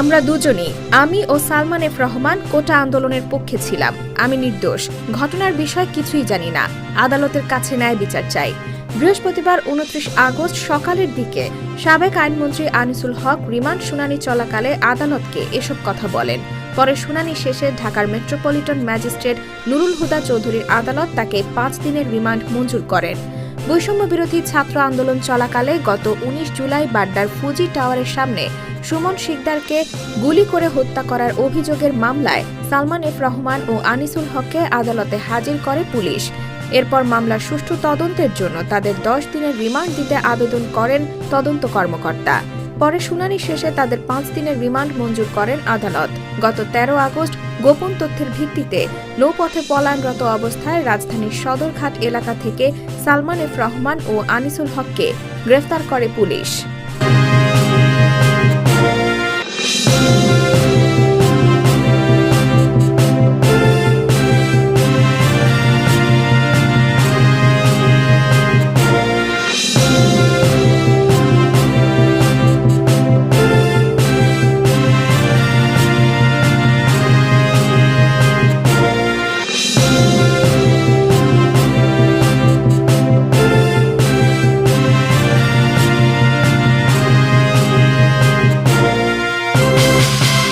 আমরা দুজনই, আমি ও সালমান এফ রহমান, কোটা আন্দোলনের পক্ষে ছিলাম। আমি নির্দোষ, ঘটনার বিষয় কিছুই জানি না। আদালতের কাছে ন্যায় বিচার চাই। বৃহস্পতিবার উনত্রিশ আগস্ট সকালের দিকে সাবেক আইনমন্ত্রী আনিসুল হক রিমান্ড শুনানি চলাকালে আদালতকে এসব কথা বলেন। পরে শুনানি শেষে ঢাকার মেট্রোপলিটন ম্যাজিস্ট্রেট নুরুল হুদা চৌধুরীর আদালত তাকে পাঁচ দিনের রিমান্ড মঞ্জুর করেন। বৈষম্য বিরোধী ছাত্র আন্দোলন চলাকালে গত উনিশ জুলাই বাড্ডার ফুজি টাওয়ারের সামনে সুমন শিকদারকে গুলি করে হত্যা করার অভিযোগের মামলায় সালমান এফ রহমান ও আনিসুল হককে আদালতে হাজির করে পুলিশ। এরপর মামলার সুষ্ঠু তদন্তের জন্য তাদের দশ দিনের রিমান্ড দিতে আবেদন করেন তদন্ত কর্মকর্তা। পরে শুনানি শেষে তাদের পাঁচ দিনের রিমান্ড মঞ্জুর করেন আদালত। গত তেরো আগস্ট গোপন তথ্যের ভিত্তিতে নৌপথে পলায়নরত অবস্থায় রাজধানীর সদরঘাট এলাকা থেকে সালমান এফ রহমান ও আনিসুল হককে গ্রেফতার করে পুলিশ।